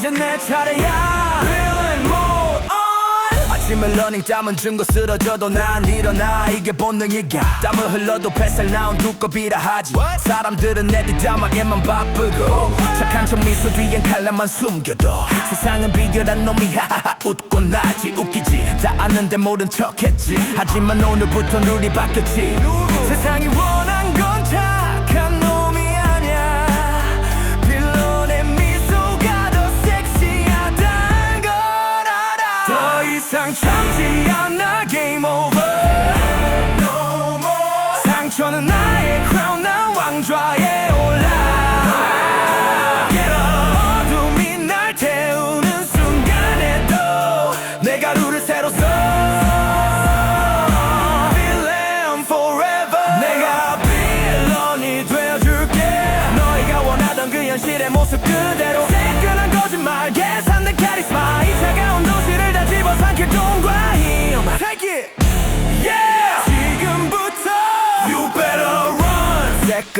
이제 내 차례야. Feeling more on. 아침에 러닝 땀은 증거 쓰러져도 난 일어나. 이게 본능이야. 땀을 흘러도 뱃살 나온 두꺼비라 하지. 사람들은 내 뒷담화에만 바쁘고. 착한 척 미소 뒤엔 칼라만 숨겨도 세상은 비결한 놈이 하하하 웃고 나지. 웃기지. 다 아는데 모른 척했지. 하지만 오늘부터 룰이 바뀌었지. 세상이 원한 이상 참지 않아 게임 오버 No more. 상처는 나의 크라운 난 왕좌에 올라. Get up. 어둠이 날 태우는 순간에도 내가 룰을 새로 써. Villain forever. 내가 빌런이 되어줄게. 너희가 원하던 그 현실의 모습 그대로 새끈한 거짓말 계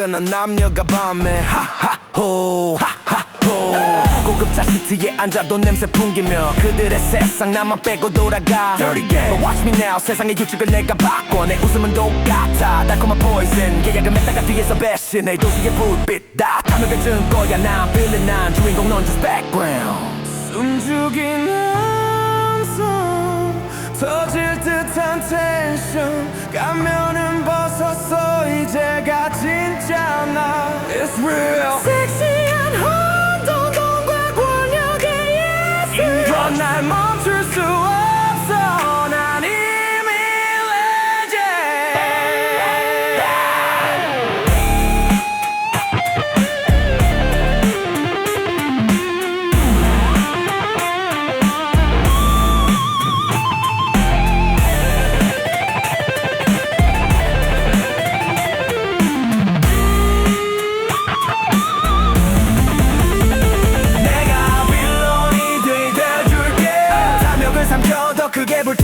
끈한 남녀가 밤에 하하호 하하호. 고급차 시트에 앉아도 냄새 풍기며 그들의 세상 나만 빼고 돌아가. Dirty game But watch me now 세상의 규칙을 내가 바꿔. 내 웃음은 똑같아. 달콤한 poison. 계약을 맺다가 뒤에서 배신해 도시의 불빛 다 탐욕을 준 거야. 난 빌린 난 주인공 넌 just background. 숨죽이는 터질 듯한 텐션 가면 it's real 섹시한 혼동동과 권력의 예술 넌날 멈출 수 없어 그게 불